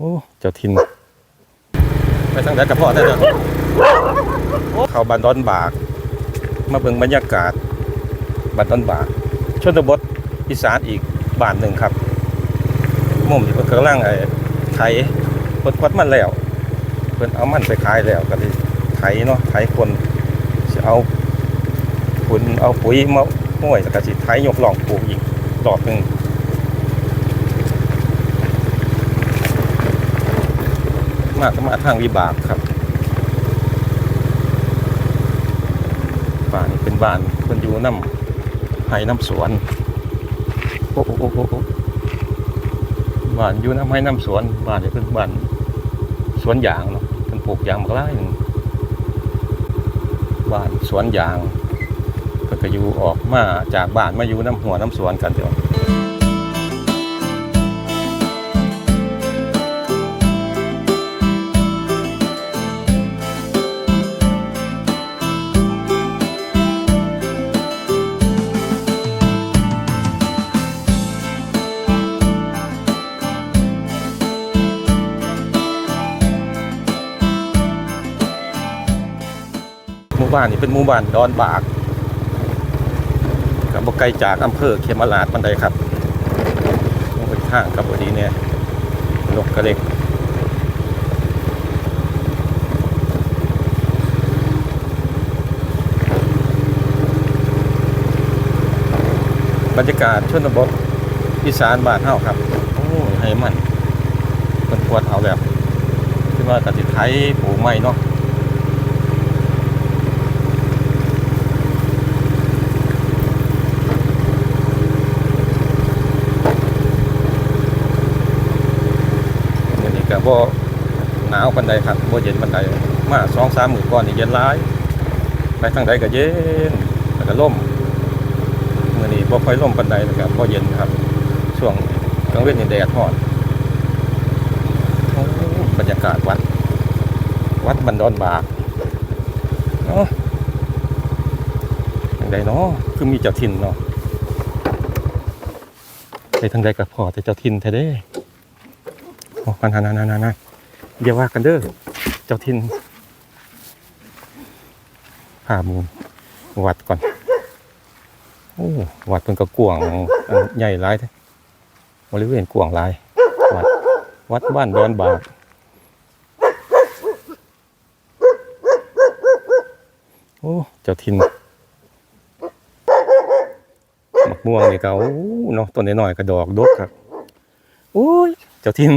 อ้ เจ้าทิน ไปทางไหนกับพ่อได้เด้อเข้าบ้านดอนบาก มาเบิ่งบรรยากาศบ้านดอนบาก ชนบทอีสานอีกบ้านหนึ่งครับมุมที่เพิ่นกำลังไอ้ไถเพิ่นควัดมันแล้วเพิ่นเอามันไปขายแล้วก็เลยไถเนาะไถคนสิเอาปุ๋ยเอาปุ๋ยมาห้วยแล้วก็สิไถยกหล่องปลูกอีกรอบหนึ่ง มาก็มาทางวิบากครับบ้านนี้เป็นบ้านเพิ่นอยู่น้ำไห้น้ำสวนโอ้โอ้โอ้โอ้โอ้บ้านอยู่น้ำไห้น้ำสวนบ้านนี่เป็นบ้านสวนยางเนาะเป็นปลูกยางมากลายบ้านสวนยางก็อยู่ออกมาจากบ้านมาอยู่น้ำหัวน้ำสวนกันเดียว มู่บ้านนี่เป็นหมู่บ้านดอนบากกับบไกลจากอำเภอเขมราชปันใดครับลงไปทางกับบดีเนี่ยนกกระเล็กบรรยากาศชนบทอีสานบ้านเฮาครับ โอ้ให้มันเป็นปวดเอาแบบที่ว่ากติไทยปลูกไม้เนาะอันนี้ก็ บ่หนาวปันใดครับบ่เย็นปันใดมาสองสามหมื่นก่อนนี่เย็นร้ายไปทางใดก็เย็นแล้วก็ล่มมื่อนี้บ่ค่อยร่มปันใดนะครับบ่เย็นครับ ช่วงกลางเว้นนี่แดดร้อนบรรยากาศวัด วัดบันดอนบากเนาะทางใดเนาะคือมีเจ้าถิ่นเนาะไปทางใดกับพ่อแต่เจ้าถิ่นแท้เด้ โอ้กันนานานานาอย่าว่ากันเด้อ เจ้าถิ่นพามูลวัดก่อน โอ้ วัดเป็นกระกวางใหญ่หลายแท้บริเวณกวางหลาย วัด วัดบ้านดอนบากโอ้ เจ้าทินมะม่วงนี่ก็โอ้เนาะต้นน้อยๆกระดอกดกครับโอ้ย เจ้าทิน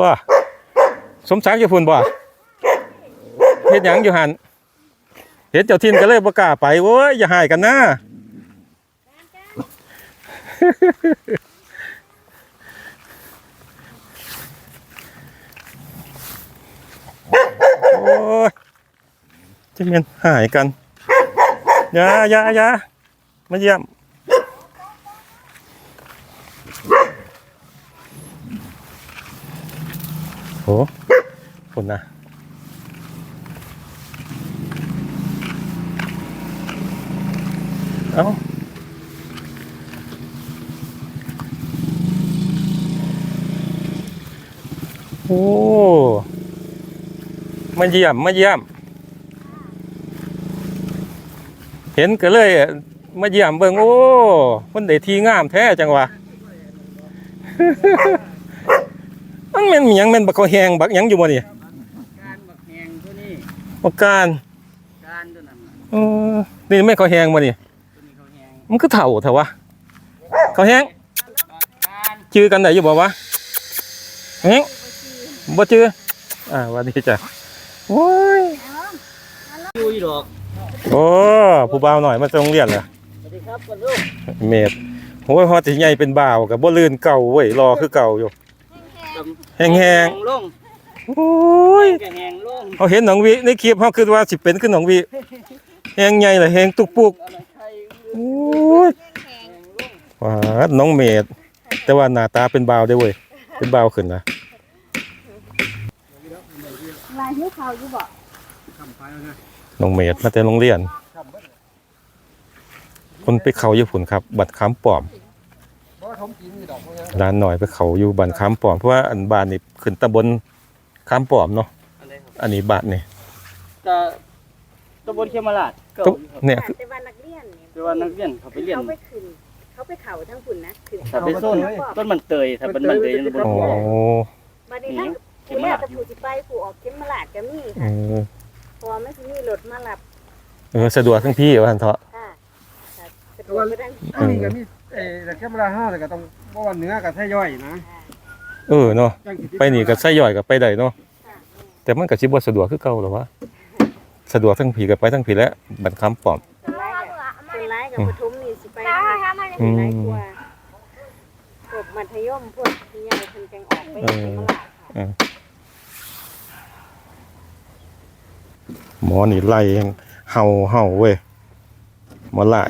ว้าสมศักดิ์อยู่พุ่นบ่เฮ็ดหยังอยู่หันเห็นเจ้าทินก็เลยประกล้าไปโว้ยอย่าหายกันนะโอ้ยจะเมียนหายกันอย่าอย่าอย่ามาเยี่ยม โหคนนะเอ้าโอ้มาเยี่ยม มาเยี่ยม เห็นก็เลย มาเยี่ยมเบิ่งโอ้มันได้ทีงามแท้จังวะ นแม่นหยังแม่นบักเขาแหงบักหยังอยู่บ่นี่การบักแหงตัวนี้บักการการตัวนั้นน่ะเออนี่แม่นเขาแหงบ่นี่ตัวนี้เขาแหงมันก็เถ่าเถอะวะเขาแหงการชื่อกันได้อยู่บ่วะเฮ้ยบ่ชื่ออ่าหวันนี้จ้ะโอ้ยอยู่อีดอกโอ้ผู้บ่าวหน่อยมาจากโรงเรียนเหรอสวัสดีครับกันลูกเมดโอ้ยฮอดสิใหญ่เป็นบ่าวกับบ่ลื่นเก่าเว้ยรอคือเก่าอยู่ แห้งลงๆโอ้ยแกแหงลงเฮาเห็นหนองวิในคลิปเฮาคิดว่าสิเป็นคือหนองวิแฮงใหญ่ล่ะแฮงตุกปุกอะไรใครโอ้ยว้าดน้องเมดแต่ว่าหน้าตาเป็นบ่าวได้เว้ยเป็นบ่าวขึ้นนะลายหิ้วเขาอยู่บ่น้องเมดมาแต่โรงเรียน คนไปเขาอยู่พุ่นครับ บัตรค้ำปลอม ร้านหน่อยไปเขาอยู่บ้านค้ำปอมเพราะว่าอันบ้านนี่ขึ้นตำบลค้ำปอมเนาะอะไรครับอันนี้บ้านนี่จะตำบลเขมราชเก่าตุ๊บอยู่ครับเนี่ยแต่ว่านักเรียนนี่แต่ว่านักเรียนเขาไปเรียนเขาไปขึ้นเขาไปเขาทั้งฝุ่นนะขึ้นถ้าไปโซนต้นมันเตยถ้าเป็นมันเตยตำบลโอ้มาในทั้งผู้แม่กับผู้สิไปผู้ออกเข็มมาลาดก็มีเอค่ะอเพราะว่าไม่สิมีรถมารับเออสะดวกทั้งพี่ว่าหั่นเถาะค่ะค่ะสะดวกไปทั้งอันนี้ก็มี เอ่อแต่แค่เวลาห้าแต่ก็ต้องบ่ว่าเนื้อกับไส้ย่อยนะค่ะเออเนาะจังสิไปนี่ก็ใส่ย่อยก็ไปได้เนาะค่ะแต่มันก็สิบ่สะดวกคือเก่าหรอวะสะดวกทั้งผีก็ไปทั้งผีแล้วบ้านค้ำปอม คนร้ายกับคนร้ายกับปฐมนี่สิไปทางอืมร้ายกว่าพวกมัธยมพวกที่ใหญ่เพิ่นจังออกไปเข็มมาลาดค่ะหมอนี่ไล่เห่าเห่าเว้ยหมอไล่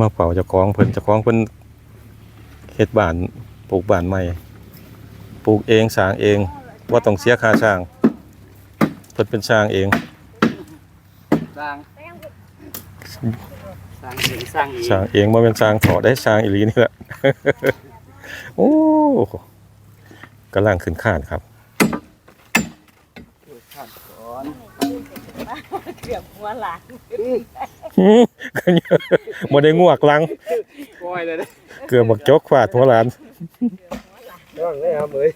มาเป่าเจ้าของเพิ่นเจ้าของเพิ่นเฮ็ดบ้านปลูกบ้านใหม่ปลูกเองสร้างเองว่าต้องเสียค่าสร้างเพิ่นเป็นสร้างเองสร้างสร้างเองสร้างเองสร้างเองบ่แม่นสร้างถอได้สร้างอีหลีนี่แหละโอ้กำลังขึ้นคานครับ ขั้นก่อน เกือบหัวหลานหือบ่ได้งวกหลัง ก้อยเลยเด้อเกือบบักจกฟาดหัวหลานย่องเลยครับเอ้ย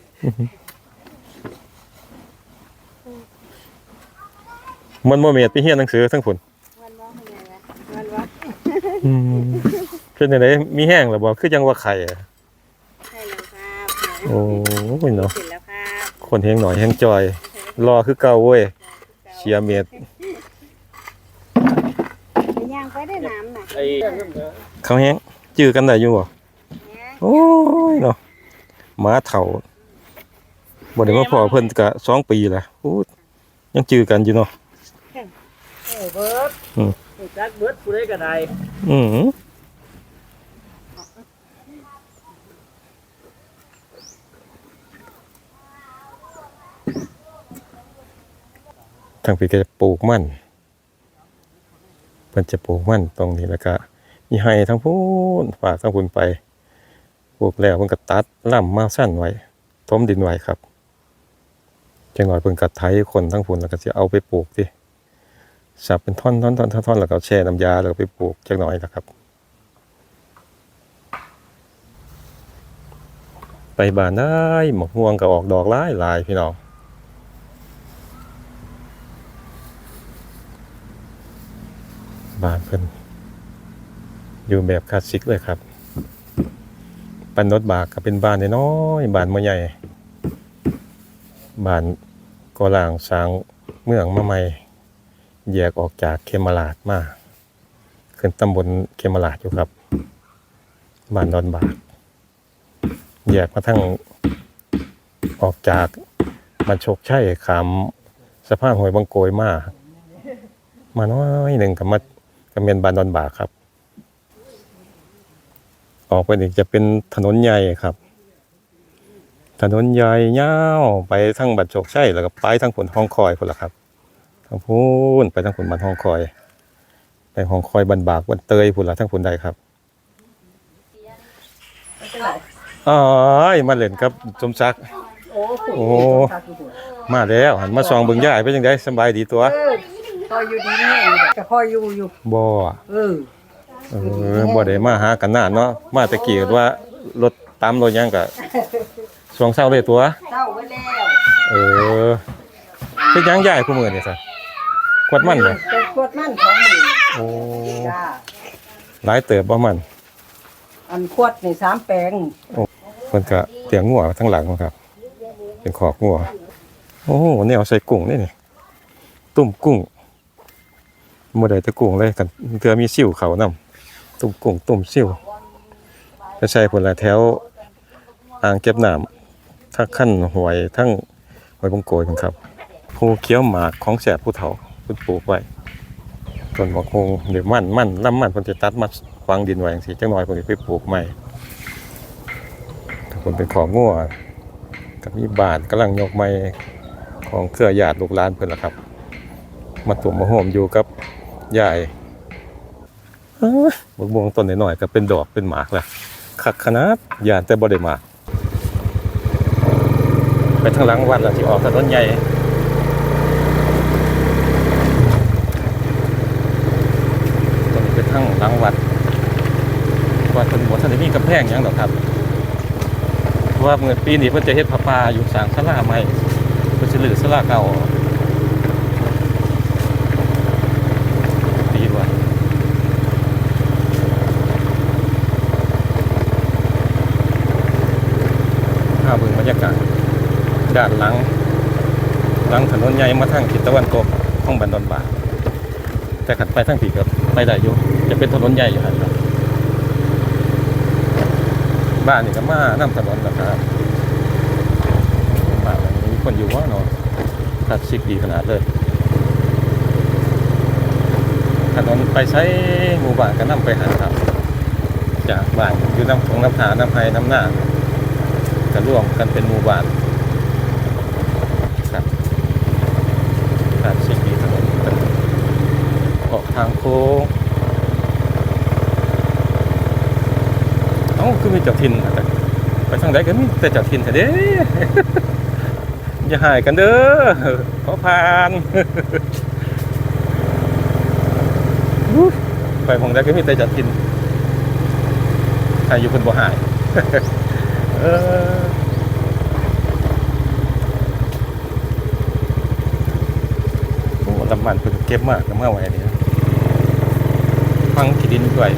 มันบ่เมียดไปเฮียนหนังสือทั้งผลวันว่าเป็นไงวะวันว่าเป็นจังไดมีแห้งแล้วบ่คือจังว่าไข่อะใช่แล้วครับโอ้ยเนาะเสร็จแล้วครับคนแฮงหน่อยแฮงจอย รอคือเก่าเว้ยเชียร์เมียดไป ย่างไปได้น้ำน่ะไอ้เขาแฮงจื้อกันได้อยู่บ่เนี่ยโอ้ยเนาะหมาเฒ่าบ่ได้มาพอเพิ่นก็สองปีละอู้ยังจื้อกันอยู่เนาะโอ้เบิร์ดอืมรู้จักเบิร์ดผู้ใดก็ได้อือทางพี่ก็จะปลูกมันเพิ่นจะปลูกมันตรงนี้แล้วก็มีให้ทั้งพูนฝากทั้งพูนไปปลูกแล้วเพิ่นก็ตัดล่ำมาสั้นไว้ทมดินไว้ครับจังหน่อยเพิ่นก็ไถคนทั้งพูนแล้วก็สิเอาไปปลูกติสับเป็นท่อนท่อนท่อนท่อนอนแล้วก็แช่น้ำยาแล้วก็ไปปลูกจังหน่อยล่ะครับ ไปบ้านได้หมกม่วงก็ออกดอกหลายหลายพี่น้อง บ้านเพิ่นอยู่แบบคลาสสิกเลยครับ ปันรถบากก็เป็นบ้านน้อยบ้านบ่ใหญ่บ้านก่อล่างสร้างเมืองมาใหม่แยกออกจากเคมราชมาขึ้นตำบลเคมราชอยู่ครับบ้านดอนบากแยกมาทั้งออกจากมันโชคชัยขามสะพานห้วยบางโกยมามาน้อยหนึ่งกับมา เมนบานดอนบากครับ ออกไปอีกจะเป็นถนนใหญ่ครับ ถนนใหญ่ยาวไปทั้งบัดโชคชัยแล้วก็ไปทั้งผลห้องคอยพุ่นละครับทั้งพูนไปทั้งผลบันห้องคอย ไปห้องคอยบันบากบันเตยพุ่นละทั้งผลใดครับอ๋อยมาเล่นกับสมศักดิ์โอ้โอ้ มาแล้วหันมาซองเบิ่งยายเป็นจังไดสำบายดีตัว พออยู่ดีนี่ก็พออยู่อยู่บ่เออเออบ่ได้มาหากันนานเนาะมาแตะกี้ก็ว่ารถตามรถหยังก็ช่วงเช้าเลยตัวเจ้าไว้แล้วเออเป็นหยังยายคู่มื้อนี่ซะขวดมันบ่จะกดมันสองหมื่นโอ้จ้าหลายเติบบ่มัน อันขวดนี่สามแปลงเพิ่นก็เตียงงัวทั้งหลังครับ เป็นขอกงัวโอ้โหแนวใส่กุ้งนี่นี่ตุ่มกุ้ง บ่ได้ต่กุ้งเลยกันเทือมีซิ่วเขานํตุ่มกุ้งตุ่มซิ่วไปใส่พุ่นละแถวอ่างเก็บน้ำทั้งขั้นหวยทั้งหวยบงโกยครับภูเขียวหมากของแสบผู้เฒ่าพิ่นปลูกไว้ต้นมะคงหรือมันมั่นลำมั่นเพิ่นสิตัดมาฝังดินไว้จังซี่จังน้อยเพิ่นสิไปปลูกใหม่คนเป็นของงัวกับมีบาทกำลังยกไม้ของเครือญาติลูกหลานเพิ่นล่ะครับ มาตุ่มมาโหมอยู่กับ ยายเอ้ยบักม่วงต้นหน่อยๆก็เป็นดอกเป็นหมากแล้วคักขนาดยานแต่บ่ได้หมากไปทางหลังวัดแล้วที่ออกถนนใหญ่ตรงนี้เป็นทางหลังวัดวัดเป็นบ่ทันได้มีกำแพงยังดอครับเพราะว่าเมื่อปีนี้เพิ่นจะเฮ็ดพระปาอยู่สางศาลาใหม่เพิ่นสิรื้อศาลาเก่าออกดีกว่าข้าเบิ่งบ รยากาศด้านหลัง หลังถนนใหญ่มาทางทิศตะวันตกของบันดอนบาแต่ขัดไปทางผีก็ไปได้อยู่จะเป็นถนนใหญ่อยู่ครับบ้านนี่ก็มาน้ำถนนนะครับบ้านนี้คนอยู่ว่าเนาะคลาสสิกดีขนาดเลยถนนไปใช้หมู่บ้านก็นำไปหาครับ จากบ้านอยู่น้ำของน้ำหาน้ำไห้น้ำหน้า ก็ร่วมกันเป็นหมู่บ้านครับการชิดดีถนนเป็นออกทางโค้งเอ้าคือมีเจ้าถิ่นแต่ไปทางใดก็มีแต่เจ้าถิ่นแต่เด้อย่าหายกันเด้อขอผ่านไปมองใดก็มีแต่จ้าถิ่นใครอยู่คนบ่หาย เออโอ้ลำมันเป็นเก็บมากกับเมื่อไหร่นี่นะฟังขีดินด้วย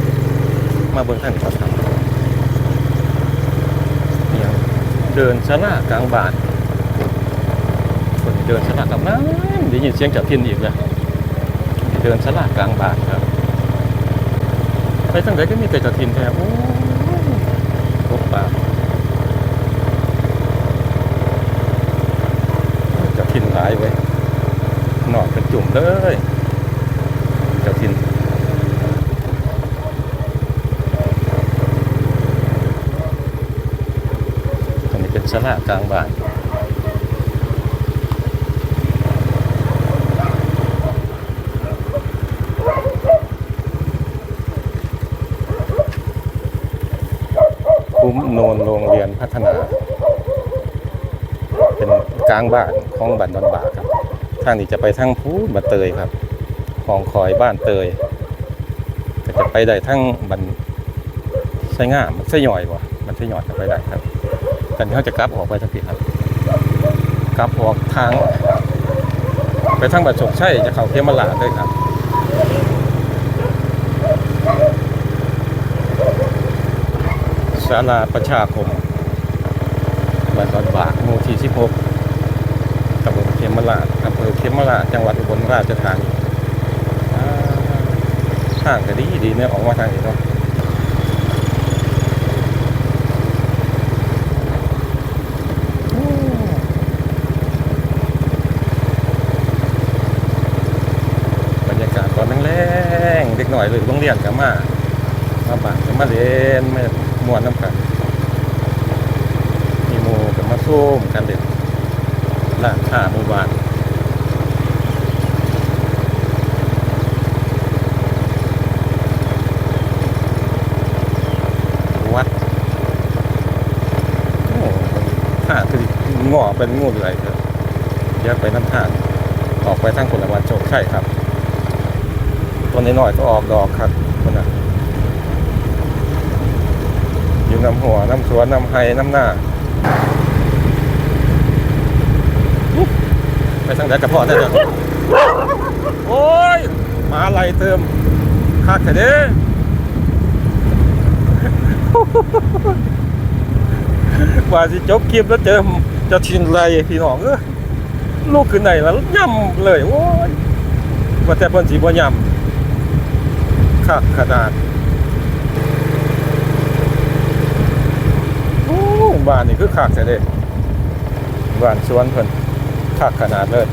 มาเบิ่งท่านเขาทำเนี่ยเดินสลากลางบานคนเดินสลากกับน้ำได้ยินเสียงจากทินอีกเลยเดินสลากกลางบานครับ ไปทางไหนก็มีแต่จากทินแท้โอ้ยพบป่าจากทินหลาย ไว้หนอนเป็นจุ่มเลยเจ้าทินตรงนี้เป็นสลากลางบ้านคุ้มโนนโรงเรียนพัฒนา กลางบ้านของบ้านดอนบากครับทางนี้จะไปทางพูนบันเตยครับคลองคอยบ้านเตยก็จะไปได้ทั้งบันไส้ง่ามมันไส้ย่อยกว่ามันไส้ย่อยจะไปได้ครับแต่เขาจะกลับออกไปทางผิดครับกลับออกทางไปทางบัดโชคชัยจะเข้าเทียมลาดด้วยครับศาลาประชาคมบ้านดอนบากหมู่ที่16 ตำบลเขมราชอำเภอเขมราชจังหวัดอุบลราชธานีอ่างก็ดีดีเนี่ยออกมาทางนี้เนาะบรรยากาศตอนแรงๆเด็กหน่อยเลยโรงเรียนกับมามาบ้านกับมาเล่นมามวนน้ำกันมีหมูกับมาส้มกันเด็ด ร้านค้าหมู่บ้านวัดโอ้ท่าคืองอเป็นงูเลื่อยครับเดี๋ยวไปน้ำท่าออกไปทางผละวันโชคใช่ครับต้นน้อยๆก็ออกดอกครับคนน่ะอยู่น้ำหัวน้ำสวนน้ำไห้น้ำหน้า ไปทางไหนกับพ่อได้เด้อโอ้ยมาไหลเติมคักแท้เด้ว่าสิจบคลิปแล้วเจอจะชินไรพี่น้องเอ้ยลูกขึ้นไหนแล้วย่ำเลย โอ้ยว่าแต่เพิ่นสิบ่ย่ำคักขนาดโอ้บ้านนี่คือคักแท้เด้บ้านสวนเพิ่น คักขนาดเลย